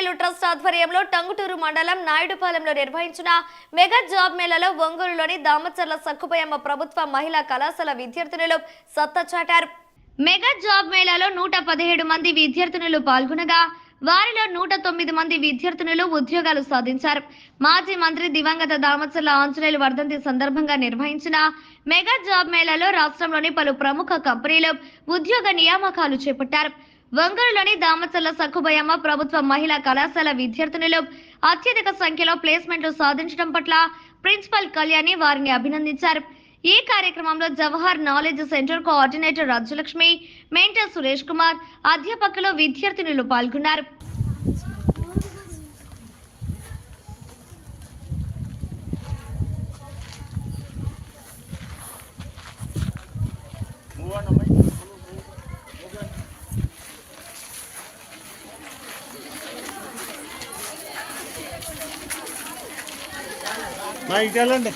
Anjaneyulu trust ఆధ్వర్యంలో టంగుటూరు మండలం నాయుడుపాలెంలో నిర్వహించిన మెగా జాబ్ మేళలో ఒంగోలులోని దామచర్ల సక్కుపయమ్మ ప్రభుత్వ మహిళా కళాశాల విద్యార్థినులు సత్తా చాటారు. మెగా జాబ్ మేళాలో నూట పదిహేడు మంది విద్యార్థినులు పాల్గొనగా వారిలో నూట తొమ్మిది మంది విద్యార్థినులు ఉద్యోగాలు సాధించారు. మాజీ మంత్రి దివంగత దామచర్ల ఆంజనేయులు వర్ధంతి సందర్భంగా నిర్వహించిన మెగా జాబ్ మేళాలో రాష్ట్రంలోని పలు ప్రముఖ కంపెనీలు ఉద్యోగ నియామకాలు చేపట్టారు. వంగరులోని దామచల్ల సక్కుబయమ్మ ప్రభుత్వ మహిళా కళాశాల విద్యార్థినులు అత్యధిక సంఖ్యలో ప్లేస్మెంట్లు సాధించడం పట్ల ప్రిన్సిపల్ కళ్యాణి వారిని అభినందించారు. ఈ కార్యక్రమంలో Jawahar knowledge centre coordinator Rajalakshmi mentor Suresh Kumar అధ్యాపకులు విద్యార్థినులు పాల్గొన్నారు. మా ఇటు వెళ్ళండి.